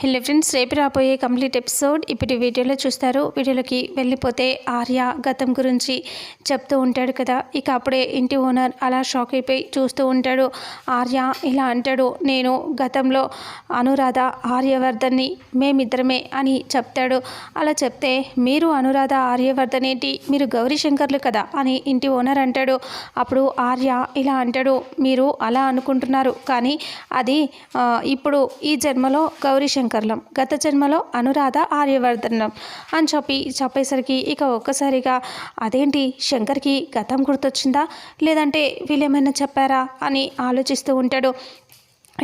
Hello friends రేపు రాబోయే complete episode ఇప్పుడు వీడియోలో చూస్తారు. వీడియోలోకి వెళ్ళిపోతే ఆర్య గతం గురించి చెప్తూ ఉంటాడు కదా. ఇక అప్పుడే ఇంటి ఓనర్ అలా షాక్ అయిపోయి చూస్తూ ఉంటాడు. ఆర్య ఇలా అంటాడు నేను గతంలో అనురాధ ఆర్యవర్ధన్ని మేమిద్దరమే అని చెప్తాడు. అలా చెప్తే మీరు అనురాధ ఆర్యవర్ధన్ ఏంటి మీరు గౌరీ శంకర్లు కదా అని ఇంటి ఓనర్ అంటాడు. అప్పుడు ఆర్య ఇలా అంటాడు మీరు అలా అనుకుంటున్నారు కానీ అది ఇప్పుడు ఈ జన్మలో గౌరీ శంకర్ శంకర్లం. గత జన్మలో అనురాధ ఆర్యవర్ధనం అని చెప్పి చెప్పేసరికి ఇక ఒక్కసారిగా అదేంటి శంకర్కి గతం గుర్తొచ్చిందా? లేదంటే వీళ్ళేమైనా చెప్పారా? అని ఆలోచిస్తూ ఉంటాడు.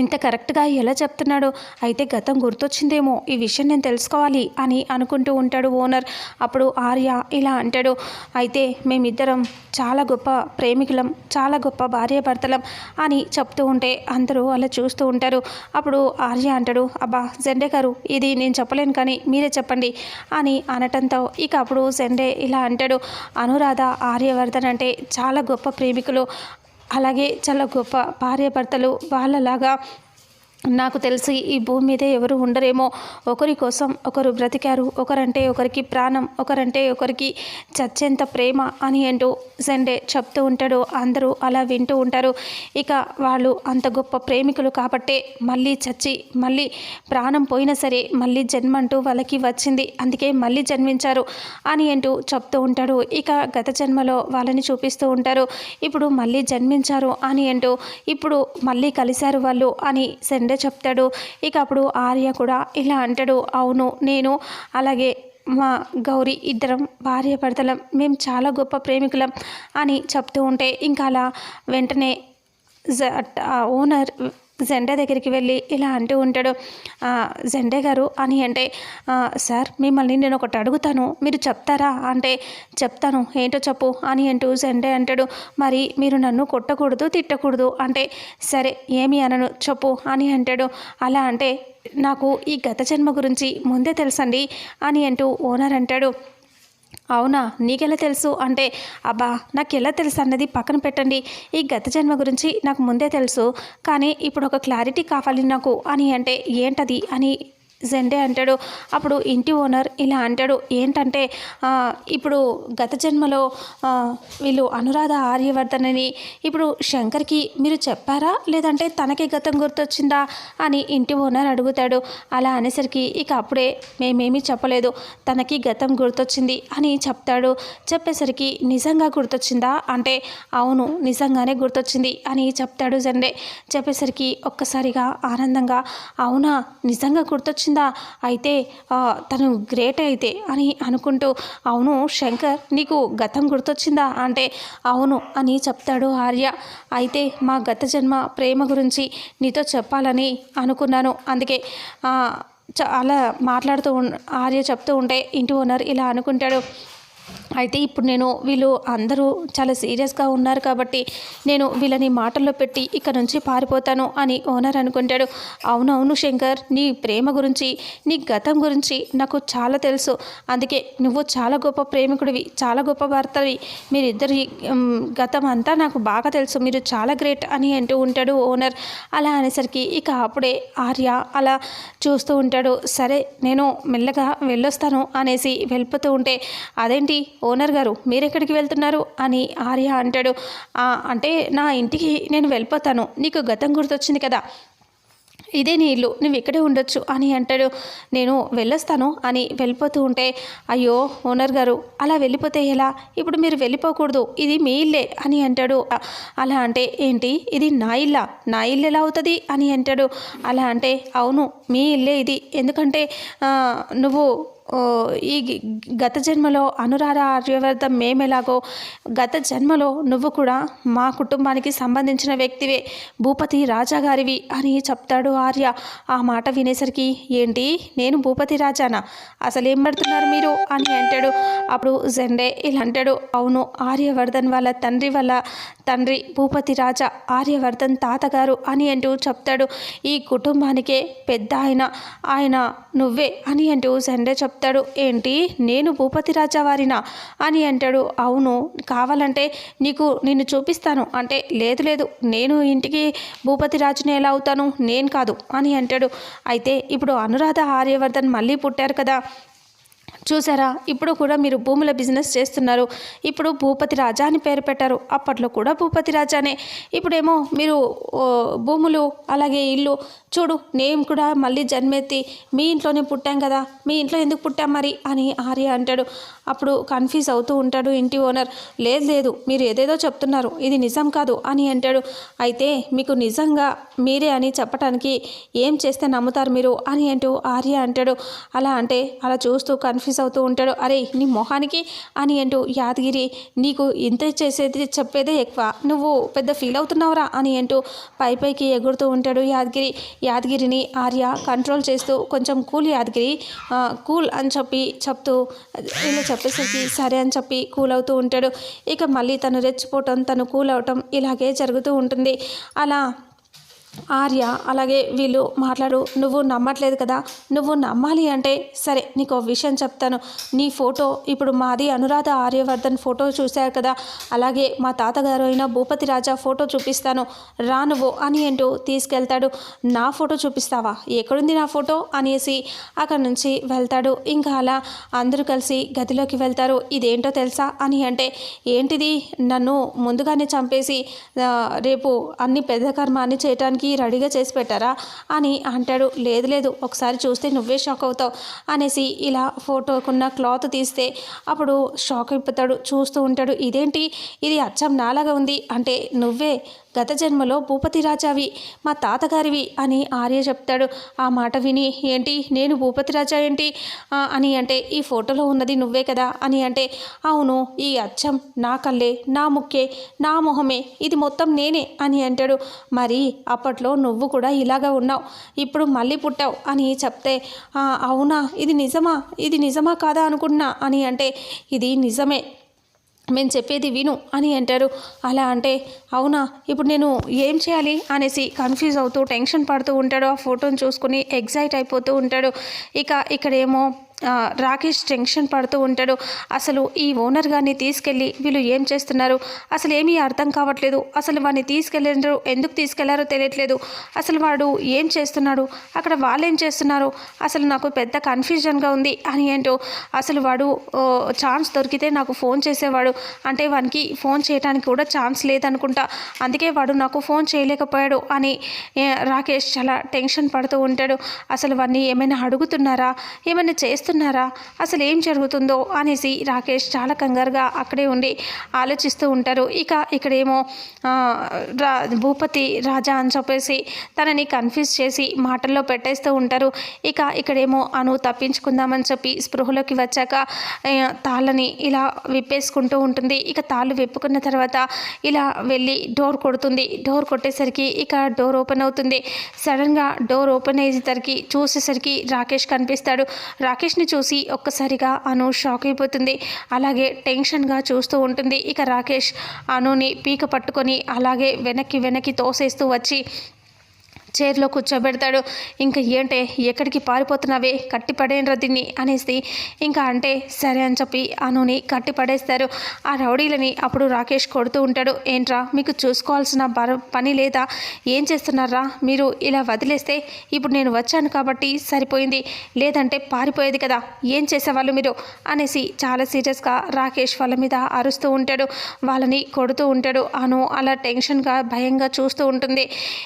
ఇంత కరెక్ట్గా ఎలా చెప్తున్నాడు? అయితే గతం గుర్తొచ్చిందేమో. ఈ విషయం నేను తెలుసుకోవాలి అని అనుకుంటూ ఉంటాడు ఓనర్. అప్పుడు ఆర్య ఇలా అంటాడు. అయితే మేమిద్దరం చాలా గొప్ప ప్రేమికులం చాలా గొప్ప భార్యాభర్తలం అని చెప్తూ ఉంటే అందరూ అలా చూస్తూ ఉంటారు. అప్పుడు ఆర్య అంటాడు అబ్బా జెండే గారు ఇది నేను చెప్పలేను కానీ మీరే చెప్పండి అని అనటంతో ఇక అప్పుడు జెండే ఇలా అంటాడు అనురాధ ఆర్యవర్ధన్ అంటే చాలా గొప్ప ప్రేమికులు. అలాగే చాలా గొప్ప భార్యాభర్తలు వాళ్ళలాగా నాకు తెలిసి ఈ భూమి మీద ఎవరు ఉండరేమో. ఒకరి కోసం ఒకరు బ్రతికారు. ఒకరంటే ఒకరికి ప్రాణం ఒకరంటే ఒకరికి చచ్చేంత ప్రేమ అని అంటూ జెండే చెప్తూ ఉంటాడు. అందరూ అలా వింటూ ఉంటారు. ఇక వాళ్ళు అంత గొప్ప ప్రేమికులు కాబట్టే మళ్ళీ చచ్చి మళ్ళీ ప్రాణం పోయినా సరే మళ్ళీ జన్మ అంటూ వాళ్ళకి వచ్చింది. అందుకే మళ్ళీ జన్మించారు అని అంటూ చెప్తూ ఉంటాడు. ఇక గత జన్మలో వాళ్ళని చూపిస్తూ ఉంటారు. ఇప్పుడు మళ్ళీ జన్మించారు అని అంటూ ఇప్పుడు మళ్ళీ కలిశారు వాళ్ళు అని సెండే చెప్తాడు. ఇక అప్పుడు ఆర్య కూడా ఇలా అంటాడు అవును నేను అలాగే మా గౌరీ ఇద్దరం భార్య భర్తలం మేము చాలా గొప్ప ప్రేమికులం అని చెప్తూ ఉంటే ఇంకా అలా వెంటనే ఓనర్ జెండా దగ్గరికి వెళ్ళి ఇలా అంటూ ఉంటాడు జెండే గారు అని అంటే సార్ మిమ్మల్ని నేను ఒకటి అడుగుతాను మీరు చెప్తారా? అంటే చెప్తాను ఏంటో చెప్పు అని అంటూ జెండే అంటాడు మరి మీరు నన్ను కొట్టకూడదు తిట్టకూడదు? అంటే సరే ఏమి అనను చెప్పు అని అంటాడు. అలా అంటే నాకు ఈ గత జన్మ గురించి ముందే తెలుసండి అని అంటూ ఓనర్ అంటాడు. అవునా? నీకెలా తెలుసు? అంటే అబ్బా నాకు ఎలా తెలుసు అన్నది పక్కన పెట్టండి. ఈ గత జన్మ గురించి నాకు ముందే తెలుసు. కానీ ఇప్పుడు ఒక క్లారిటీ కావాలి నాకు అని అంటే ఏంటది అని జెండే అంటాడు. అప్పుడు ఇంటి ఓనర్ ఇలా అంటాడు ఏంటంటే ఇప్పుడు గత జన్మలో వీళ్ళు అనురాధ ఆర్యవర్ధన్ అని ఇప్పుడు శంకర్కి మీరు చెప్పారా? లేదంటే తనకే గతం గుర్తొచ్చిందా? అని ఇంటి ఓనర్ అడుగుతాడు. అలా అనేసరికి ఇక అప్పుడే మేమేమీ చెప్పలేదు తనకి గతం గుర్తొచ్చింది అని చెప్తాడు. చెప్పేసరికి నిజంగా గుర్తొచ్చిందా? అంటే అవును నిజంగానే గుర్తొచ్చింది అని చెప్తాడు జెండే. చెప్పేసరికి ఒక్కసారిగా ఆనందంగా అవునా నిజంగా గుర్తొచ్చింది? అయితే తను గ్రేట్ అయితే అని అనుకుంటూ అవును శంకర్ నీకు గతం గుర్తొచ్చిందా? అంటే అవును అని చెప్తాడు ఆర్య. అయితే మా గత జన్మ ప్రేమ గురించి నీతో చెప్పాలని అనుకున్నాను. అందుకే చ- అలా మాట్లాడుతూ ఆర్య చెప్తూ ఉంటే ఇంటి ఓనర్ ఇలా అనుకుంటాడు. అయితే ఇప్పుడు నేను వీళ్ళు అందరూ చాలా సీరియస్గా ఉన్నారు కాబట్టి నేను వీళ్ళని మాటల్లో పెట్టి ఇక్కడ నుంచి పారిపోతాను అని ఓనర్ అనుకుంటాడు. అవునవును శంకర్ నీ ప్రేమ గురించి నీ గతం గురించి నాకు చాలా తెలుసు. అందుకే నువ్వు చాలా గొప్ప ప్రేమికుడివి చాలా గొప్ప భర్తవి. మీరిద్దరి గతం అంతా నాకు బాగా తెలుసు. మీరు చాలా గ్రేట్ అని అంటూ ఉంటాడు ఓనర్. అలా అనేసరికి ఇక అప్పుడే ఆర్య అలా చూస్తూ ఉంటాడు. సరే నేను మెల్లగా వెళ్ళొస్తాను అనేసి వెళ్ళిపోతూ ఉంటే అదేంటి ఓనర్ గారు మీరెక్కడికి వెళ్తున్నారు? అని ఆర్య అంటాడు. అంటే నా ఇంటికి నేను వెళ్ళిపోతాను. నీకు గతం గుర్తొచ్చింది కదా. ఇదే నీ ఇల్లు నువ్వు ఇక్కడే ఉండొచ్చు అని అంటాడు. నేను వెళ్ళొస్తాను అని వెళ్ళిపోతూ ఉంటే అయ్యో ఓనర్ గారు అలా వెళ్ళిపోతే ఎలా? ఇప్పుడు మీరు వెళ్ళిపోకూడదు. ఇది మీ ఇల్లే అని అంటాడు. అలా అంటే ఏంటి? ఇది నా ఇల్లా? నా ఇల్లు ఎలా అవుతుంది? అని అంటాడు. అలా అంటే అవును మీ ఇల్లే ఇది. ఎందుకంటే నువ్వు ఈ గత జన్మలో అనురాధ ఆర్యవర్ధం మేమెలాగో గత జన్మలో నువ్వు కూడా మా కుటుంబానికి సంబంధించిన వ్యక్తివే భూపతి రాజా గారివి అని చెప్తాడు ఆర్య. ఆ మాట వినేసరికి ఏంటి? నేను భూపతి రాజానా? అసలు ఏం పడుతున్నారు మీరు? అని అంటాడు. అప్పుడు జెండే ఇలా అంటాడు. అవును ఆర్యవర్ధన్ వాళ్ళ తండ్రి వాళ్ళ తండ్రి భూపతి రాజా ఆర్యవర్ధన్ తాతగారు అని అంటూ చెప్తాడు. ఈ కుటుంబానికే పెద్ద ఆయన ఆయన నువ్వే అని అంటూ జెండే చెప్తాడు. చెప్తాడు ఏంటి? నేను భూపతి రాజా వారినా అని అంటాడు. అవును కావాలంటే నీకు నిన్ను చూపిస్తాను. అంటే లేదు లేదు. నేను ఇంటికి భూపతి రాజుని ఎలా అవుతాను? నేను కాదు. అని అంటాడు. అయితే ఇప్పుడు అనురాధ ఆర్యవర్ధన్ మళ్ళీ పుట్టారు కదా. చూసారా? ఇప్పుడు కూడా మీరు భూముల బిజినెస్ చేస్తున్నారు. ఇప్పుడు భూపతి రాజా అని పేరు పెట్టారు. అప్పట్లో కూడా భూపతి రాజానే. ఇప్పుడేమో మీరు భూములు అలాగే ఇల్లు చూడు నేను కూడా మళ్ళీ జన్మెత్తి మీ ఇంట్లోనే పుట్టాం కదా. మీ ఇంట్లో ఎందుకు పుట్టాం మరి? అని ఆర్య అంటాడు. అప్పుడు కన్ఫ్యూజ్ అవుతూ ఉంటాడు ఇంటి ఓనర్. లేదు లేదు మీరు ఏదేదో చెప్తున్నారు. ఇది నిజం కాదు అని అంటాడు. అయితే మీకు నిజంగా మీరే అని చెప్పడానికి ఏం చేస్తే నమ్ముతారు మీరు? అని అంటూ ఆర్య అంటాడు. అలా అంటే అలా చూస్తూ కన్ఫ్యూజ్ అవుతూ ఉంటాడు. అరే నీ మొహానికి అని అంటూ యాదగిరి నీకు ఇంత చేసేది చెప్పేదే ఎక్కువ. నువ్వు పెద్ద ఫీల్ అవుతున్నావురా అని అంటూ పై పైకి ఎగురుతూ ఉంటాడు యాదగిరి. యాదగిరిని ఆర్య కంట్రోల్ చేస్తూ కొంచెం కూల్ యాదగిరి కూల్ అని చెప్పి చెప్తూ ఇలా చెప్పేసరికి సరే అని చెప్పి కూల్ అవుతూ ఉంటాడు. ఇక మళ్ళీ తను రెచ్చిపోవటం తను కూల్ అవటం ఇలాగే జరుగుతూ ఉంటుంది. అలా ఆర్య అలాగే వీళ్ళు మాట్లాడు నువ్వు నమ్మట్లేదు కదా. నువ్వు నమ్మాలి అంటే సరే నీకు ఒక విషయం చెప్తాను. నీ ఫోటో ఇప్పుడు మాది అనురాధ ఆర్యవర్ధన్ ఫోటో చూశారు కదా. అలాగే మా తాతగారు అయిన భూపతి రాజా ఫోటో చూపిస్తాను. రా నువ్వు అని అంటూ తీసుకెళ్తాడు. నా ఫోటో చూపిస్తావా? ఎక్కడుంది నా ఫోటో? అనేసి అక్కడి నుంచి వెళ్తాడు. ఇంకా అలా అందరూ కలిసి గదిలోకి వెళ్తారు. ఇదేంటో తెలుసా అని అంటే ఏంటిది? నన్ను ముందుగానే చంపేసి రేపు అన్ని పెద్ద కర్మాన్ని చేయటానికి రెడీగా చేసి పెట్టారా అని అంటాడు. లేదు లేదు ఒకసారి చూస్తే నువ్వే షాక్ అవుతావు అనేసి ఇలా ఫోటోకున్న క్లాత్ తీస్తే అప్పుడు షాక్ అయిపోతాడు చూస్తూ ఉంటాడు. ఇదేంటి? ఇది అచ్చం నాలాగా ఉంది. అంటే నువ్వే గత జన్మలో భూపతి రాజావి మా తాతగారివి అని ఆర్య చెప్తాడు. ఆ మాట విని ఏంటి? నేను భూపతి రాజా ఏంటి? అని అంటే ఈ ఫోటోలో ఉన్నది నువ్వే కదా అని అంటే అవును ఈ అచ్చం నా కళ్ళే నా ముక్కే నా మొహమే ఇది మొత్తం నేనే అని అంటాడు. మరి అప్పట్లో నువ్వు కూడా ఇలాగా ఉన్నావు. ఇప్పుడు మళ్ళీ పుట్టావు అని చెప్తే అవునా? ఇది నిజమా? ఇది నిజమా కాదా అనుకున్నా అని అంటే ఇది నిజమే. మేము చెప్పేది విను అని అంటారు. అలా అంటే అవునా? ఇప్పుడు నేను ఏం చేయాలి అనేసి కన్ఫ్యూజ్ అవుతూ టెన్షన్ పడుతూ ఉంటాడు. ఆ ఫోటోని చూసుకుని ఎగ్జైట్ అయిపోతూ ఉంటాడు. ఇక ఇక్కడేమో రాకేష్ టెన్షన్ పడుతూ ఉంటాడు. అసలు ఈ ఓనర్ గారిని తీసుకెళ్ళి వీళ్ళు ఏం చేస్తున్నారు? అసలు ఏమీ అర్థం కావట్లేదు. అసలు వాడిని తీసుకెళ్ళారు ఎందుకు తీసుకెళ్ళారో తెలియట్లేదు. అసలు వాడు ఏం చేస్తున్నాడు? అక్కడ వాళ్ళు ఏం చేస్తున్నారు? అసలు నాకు పెద్ద కన్ఫ్యూజన్గా ఉంది అని ఏంటో. అసలు వాడు ఛాన్స్ దొరికితే నాకు ఫోన్ చేసేవాడు. అంటే వానికి ఫోన్ చేయడానికి కూడా ఛాన్స్ లేదనుకుంటా. అందుకే వాడు నాకు ఫోన్ చేయలేకపోయాడు అని రాకేష్ చాలా టెన్షన్ పడుతూ ఉంటాడు. అసలు వాడిని ఏమైనా అడుగుతున్నారా? ఏమైనా చేస్తున్నారా అసలు ఏం జరుగుతుందో? అనేసి రాకేష్ చాలా కంగారుగా అక్కడే ఉండి ఆలోచిస్తూ ఉంటారు. ఇక ఇక్కడేమో రా భూపతి రాజా అని చెప్పేసి తనని కన్ఫ్యూజ్ చేసి మాటల్లో పెట్టేస్తూ ఉంటారు. ఇక ఇక్కడేమో అను తప్పించుకుందామని చెప్పి స్పృహలోకి వచ్చాక తాళ్ళని ఇలా విప్పేసుకుంటూ ఉంటుంది. ఇక తాళ్ళు విప్పుకున్న తర్వాత ఇలా వెళ్ళి డోర్ కొడుతుంది. డోర్ కొట్టేసరికి ఇక డోర్ ఓపెన్ అవుతుంది. సడన్గా డోర్ ఓపెన్ అయ్యేసరికి చూసేసరికి రాకేష్ కనిపిస్తాడు. రాకేష్ రాకేష్ని చూసి ఒక్కసారిగా అను షాక్ అయిపోతుంది. అలాగే టెన్షన్గా చూస్తూ ఉంటుంది. ఇక రాకేష్ అనుని పీక పట్టుకొని అలాగే వెనక్కి వెనక్కి తోసేస్తూ వచ్చి చైర్లో కూర్చోబెడతాడు. ఇంకా ఏంటే ఎక్కడికి పారిపోతున్నావే? కట్టి పడేయండ్రా దీన్ని అనేసి ఇంకా అంటే సరే అని చెప్పి అనుని కట్టి పడేస్తారు ఆ రౌడీలని అప్పుడు రాకేష్ కొడుతూ ఉంటాడు. ఏంట్రా మీకు చూసుకోవాల్సిన పని లేదా? ఏం చేస్తున్నారా? మీరు ఇలా వదిలేస్తే ఇప్పుడు నేను వచ్చాను కాబట్టి సరిపోయింది. లేదంటే పారిపోయేది కదా. ఏం చేసేవాళ్ళు మీరు? అనేసి చాలా సీరియస్గా రాకేష్ వాళ్ళ మీద అరుస్తూ ఉంటాడు. వాళ్ళని కొడుతూ ఉంటాడు. అను అలా టెన్షన్గా భయంగా చూస్తూ ఉంటుంది.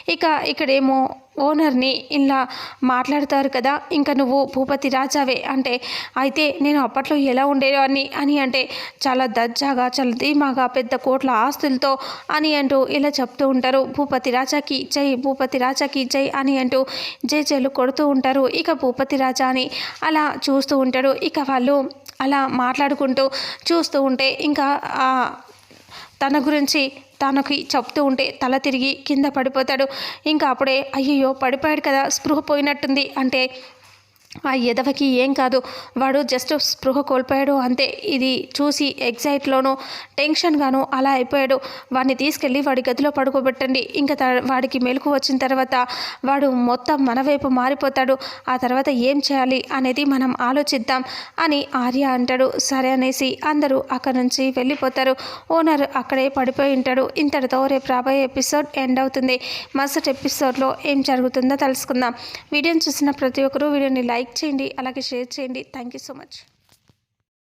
ఇక ఇక్కడేమో ఓనర్ని ఇలా మాట్లాడతారు కదా ఇంకా నువ్వు భూపతి రాజావే అంటే అయితే నేను అప్పట్లో ఎలా ఉండేవాడిని? అని అంటే చాలా దర్జాగా చాలా ధీమాగా పెద్ద కోట్ల ఆస్తులతో అని అంటూ ఇలా చెప్తూ ఉంటారు. భూపతి రాజాకి జై భూపతి రాజాకి జై అని అంటూ జై జైలు కొడుతూ ఉంటారు. ఇక భూపతి రాజా అని అలా చూస్తూ ఉంటాడు. ఇక వాళ్ళు అలా మాట్లాడుకుంటూ చూస్తూ ఉంటే ఇంకా తన గురించి తనకి చెప్తూ ఉంటే తల తిరిగి కింద పడిపోతాడు. ఇంకా అప్పుడే అయ్యయ్యో పడిపోయాడు కదా స్పృహ పోయినట్టుంది. అంటే ఆ ఎదవకి ఏం కాదు. వాడు జస్ట్ స్పృహ కోల్పోయాడు అంతే. ఇది చూసి ఎగ్జైట్లోనూ టెన్షన్గాను అలా అయిపోయాడు. వాడిని తీసుకెళ్ళి వాడి గదిలో పడుకోబెట్టండి. ఇంకా వాడికి మెలకు వచ్చిన తర్వాత వాడు మొత్తం మన వైపు మారిపోతాడు. ఆ తర్వాత ఏం చేయాలి అనేది మనం ఆలోచిద్దాం అని ఆర్య అంటాడు. సరే అనేసి అందరూ అక్కడ నుంచి వెళ్ళిపోతారు. ఓనర్ అక్కడే పడిపోయి ఉంటాడు. ఇంతటితో రేపు రాబోయే ఎపిసోడ్ ఎండ్ అవుతుంది. మరుసటి ఎపిసోడ్లో ఏం జరుగుతుందో తెలుసుకుందాం. వీడియోని చూసిన ప్రతి ఒక్కరూ వీడియోని లైక్ లైక్ చేయండి అలాగే షేర్ చేయండి. Thank you so much